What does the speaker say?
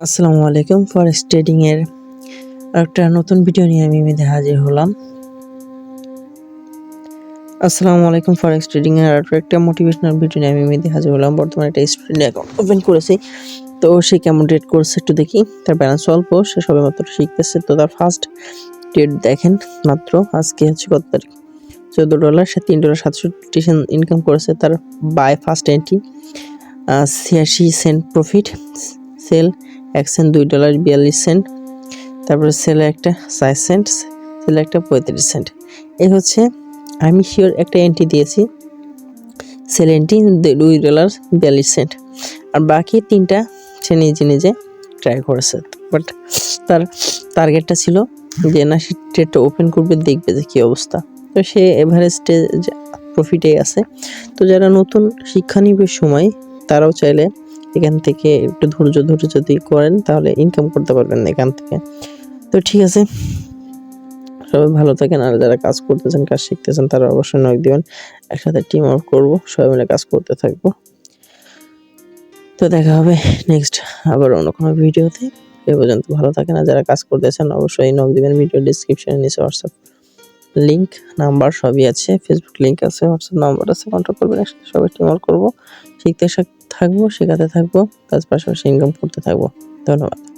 আসসালামু আলাইকুম forex trading এর একটা নতুন ভিডিও নিয়ে আমি মেধে হাজির হলাম। আসসালামু আলাইকুম ফরেক্স ট্রেডিং এর একটা মোটিভেশনাল ভিডিও নিয়ে আমি মেধে হাজির হলাম। বর্তমানে একটা স্টুডেন্ট অ্যাকাউন্ট ওপেন করেছি। তো সে কেমন ট্রেড করছে একটু দেখি। তার ব্যালেন্স অল্প, সে সবে মাত্র শিখতেছে। তো তার ফার্স্ট ট্রেড দেখেন মাত্র। আজকে হচ্ছে কত তারিখ? চোদ্দ ডলার সে তিন ডলার সাতষট্টি সেন্ট ইনকাম করেছে। তার বাই ফার্স্ট এন্ট্রি ছিয়াশি সেন্ট প্রফিট সেল এক সেন্ট, দুই ডলার বিয়াল্লিশ সেন্ট। তারপরে সেলে একটা ছয় সেন্ট সেলে একটা পঁয়ত্রিশ সেন্ট। এই হচ্ছে আমি শিওর একটা এন্ট্রি দিয়েছি। সেল এন্ট্রি দুই ডলার বিয়াল্লিশ সেন্ট। আর বাকি তিনটা সে নিজে নিজে ট্রাই করেছে। বাট তার টার্গেটটা ছিল যে না, সে ট্রেডটা ওপেন করবে, দেখবে যে কী অবস্থা। তো সে এভারেস্টে প্রফিটে আছে। তো যারা নতুন শিক্ষা নিবে সময়, তারাও চাইলে এখান থেকে একটু ধৈর্য ধরে যদি করেন, তাহলে ইনকাম করতে পারবেন এখান থেকে। তো ঠিক আছে। সবাই ভালো থাকেন, আর যারা কাজ করতেছেন, কাজ শিখতেছেন, তারা অবশ্যই নক দিবেন। একসাথে টিম আউট করব, সবাই মিলে কাজ করতে থাকব। তো দেখা হবে নেক্সট আবার অন্য কোনো ভিডিওতে। এ পর্যন্ত ভালো থাকেন, আর যারা কাজ করতেছেন, অবশ্যই নক দিবেন ভিডিও ডিসক্রিপশনে নিচে হোয়াটসঅ্যাপ লিঙ্ক নাম্বার সবই আছে ফেসবুক লিঙ্ক আছে হোয়াটসঅ্যাপ নাম্বার আছে কন্ট্যাক্ট করবেন একসাথে, সবাই টিম আউট করব। শিখতে থাকব শেখাতে থাকব তার পাশাপাশি ইনকাম করতে থাকব। ধন্যবাদ।